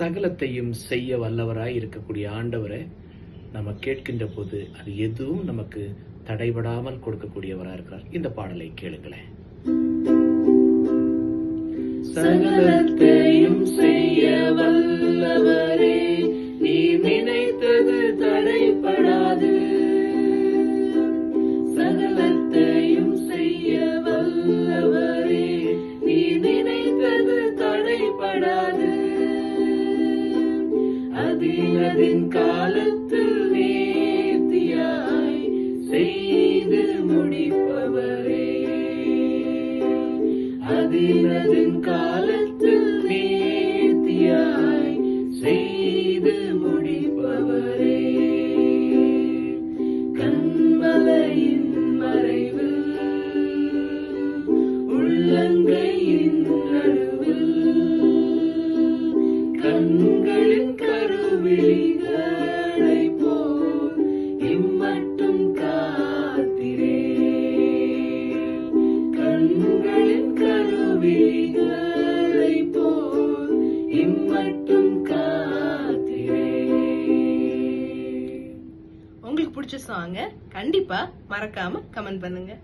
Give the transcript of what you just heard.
சகலத்தையும் செய்ய வல்லவராய் இருக்கக்கூடிய ஆண்டவரை நம்ம கேட்கின்ற போது அது எதுவும் நமக்கு தடைபடாமல் கொடுக்கக்கூடியவராக இருக்கிறார். இந்த பாடலை கேளுங்களேன். சகலத்தையும் செய்ய வல்ல அதினதின் காலத்தில் நேர்த்தியாய் செய்து முடிப்பவரே. அதினதின் காலத்தில் நேர்த்தியாய் செய்து முடிப்பவரே. கண்மலையின் மறைவில் உள்ளங்கையின் நடுவில் கண்களின் கருவிழிகளை போல் இம்மட்டும் காத்திரே. கண்களின் கருவிழிகளை போல் இம்மட்டும் காத்திரே. உங்களுக்கு பிடிச்ச சாங்க கண்டிப்பா மறக்காம கமெண்ட் பண்ணுங்க.